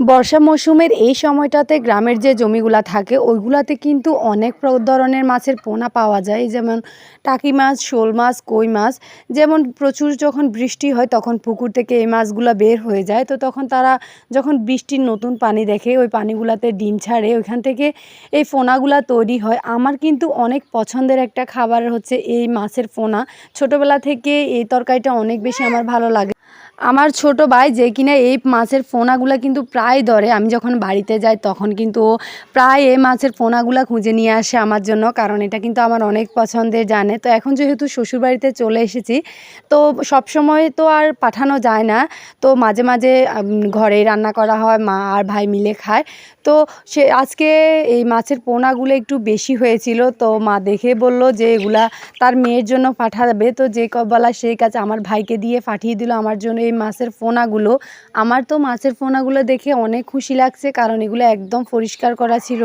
বর্ষা মৌসুমের এই সময়টাতে গ্রামের যে জমিগুলা থাকে, ওইগুলাতে কিন্তু অনেক ধরনের মাছের পোনা পাওয়া যায়। যেমন টাকি মাছ, শোল মাছ, কই মাছ। যেমন প্রচুর যখন বৃষ্টি হয়, তখন পুকুর থেকে এই মাছগুলো বের হয়ে যায়। তো তখন তারা যখন বৃষ্টির নতুন পানি দেখে, ওই পানিগুলাতে ডিম ছাড়ে, ওইখান থেকে এই ফোনাগুলা তৈরি হয়। আমার কিন্তু অনেক পছন্দের একটা খাবার হচ্ছে এই মাছের ফোনা ছোটোবেলা থেকে এই তরকারিটা অনেক বেশি আমার ভালো লাগে। আমার ছোট ভাই যে কিনা এই মাছের ফোনাগুলো কিন্তু প্রায় ধরে। আমি যখন বাড়িতে যাই তখন কিন্তু ও প্রায় এই মাছের ফোনাগুলো খুঁজে নিয়ে আসে আমার জন্য, কারণ এটা কিন্তু আমার অনেক পছন্দের জানে। তো এখন যেহেতু শ্বশুরবাড়িতে চলে এসেছি, তো সব সময় তো আর পাঠানো যায় না। তো মাঝে মাঝে ঘরেই রান্না করা হয়, মা আর ভাই মিলে খায়। তো সে আজকে এই মাছের পোনাগুলো একটু বেশি হয়েছিল, তো মা দেখে বলল যে এগুলা তার মেয়ের জন্য পাঠাবে। তো যে কবলা সেই কাছে আমার ভাইকে দিয়ে পাঠিয়ে দিল, আমার জন্য এই মাছের ফোনাগুলো। আমার তো মাছের ফোনাগুলো দেখে অনেক খুশি লাগছে, কারণ এগুলো একদম পরিষ্কার করা ছিল।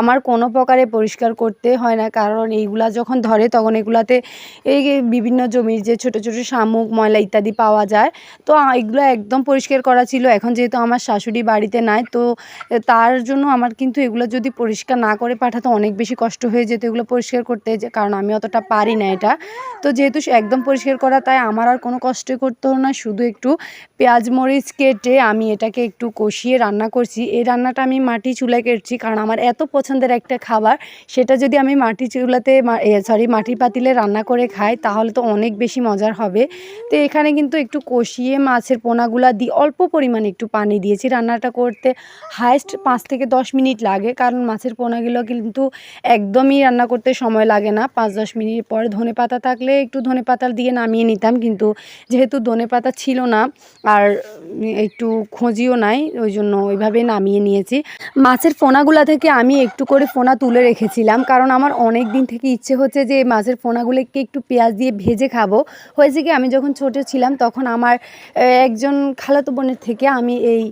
আমার কোনো প্রকারে পরিষ্কার করতে হয় না, কারণ এইগুলা যখন ধরে তখন এগুলাতে এই বিভিন্ন জমির যে ছোট ছোট শামুক, ময়লা ইত্যাদি পাওয়া যায়, তো এগুলো একদম পরিষ্কার করা ছিল। এখন যেহেতু আমার শাশুড়ি বাড়িতে নাই, তো তার জন্য আমার কিন্তু এগুলো যদি পরিষ্কার না করে পাঠাতে অনেক বেশি কষ্ট হয়ে যেত এগুলো পরিষ্কার করতে, যে কারণ আমি অতটা পারি না এটা। তো যেহেতু একদম পরিষ্কার করা, তাই আমার আর কোনো কষ্ট করতে না, শুধু একটু পেঁয়াজ মরিচ কেটে আমি এটাকে একটু কষিয়ে রান্না করছি। এই রান্নাটা আমি মাটি চুলায় করছি কারণ আমার এত পছন্দের একটা খাবার। সেটা যদি আমি মাটি চুলাতে সরি মাটির পাতিলে রান্না করে খাই তাহলে তো অনেক বেশি মজার হবে। তো এখানে কিন্তু একটু কষিয়ে মাছের পোনাগুলা দিয়ে অল্প পরিমাণে একটু পানি দিয়েছি। রান্নাটা করতে হায়েস্ট পাঁচ থেকে দশ মিনিট লাগে কারণ মাছের পোনাগুলো কিন্তু একদমই রান্না করতে সময় লাগে না। পাঁচ দশ মিনিট পর ধনে পাতা থাকলে একটু ধনে পাতা দিয়ে নামিয়ে নিতাম কিন্তু যেহেতু ধনে পাতা ছিল না, আর একটু খোঁজিও নাই, ওই জন্য ওইভাবে নামিয়ে নিয়েছি। মাছের ফোনাগুলা থেকে আমি একটু করে ফোনা তুলে রেখেছিলাম, কারণ আমার অনেক দিন থেকে ইচ্ছে হচ্ছে যে মাছের ফোনাগুলোকে একটু পেঁয়াজ দিয়ে ভেজে খাব। হয়েছে কি, আমি যখন ছোটো ছিলাম তখন আমার একজন খালাতো বোনের থেকে আমি এই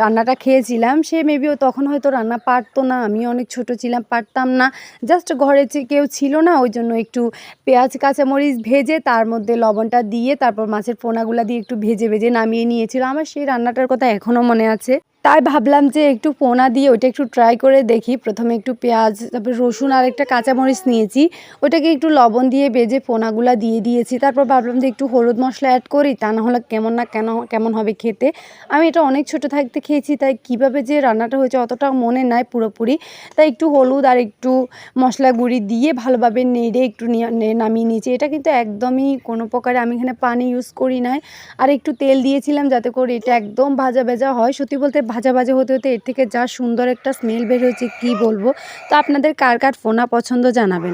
রান্নাটা খেয়েছিলাম। সে মেবিও তখন হয়তো রান্না পারতো না আমি অনেক ছোট ছিলাম, পারতাম না। জাস্ট ঘরে কেউ ছিল না, ওই জন্য একটু পেঁয়াজ, কাঁচামরিচ ভেজে তার মধ্যে লবণটা দিয়ে তারপর মাছের পোনাগুলা দিয়ে একটু ভেজে ভেজে নামিয়ে নিয়েছিল। আমার সেই রান্নাটার কথা এখনও মনে আছে। তাই ভাবলাম যে একটু পোনা দিয়ে ওইটা একটু ট্রাই করে দেখি। প্রথমে একটু পেঁয়াজ, তারপর রসুন আর একটা কাঁচামরিচ নিয়েছি। ওটাকে একটু লবণ দিয়ে বেজে পোনাগুলা দিয়ে দিয়েছি। তারপর ভাবলাম যে একটু হলুদ মশলা অ্যাড করি, তা না হলে কেমন না কেন, কেমন হবে খেতে। আমি এটা অনেক ছোট থাকতে খেয়েছি, তাই কীভাবে যে রান্নাটা হয়েছে অতটা মনে নাই পুরোপুরি। তাই একটু হলুদ আর একটু মশলা গুঁড়ি দিয়ে ভালোভাবে নেড়ে একটু নামিয়ে নিয়েছি। এটা কিন্তু একদমই কোনো প্রকারে আমি এখানে পানি ইউজ করি নাই। আর একটু তেল দিয়েছিলাম যাতে করে এটা একদম ভাজা ভেজা হয়। সত্যি বলতে ভাজা ভাজা হতে হতে এর থেকে যা সুন্দর একটা স্মেল বের হয়েছে, কি বলব? তো আপনাদের কার কার ফোনা পছন্দ জানাবেন?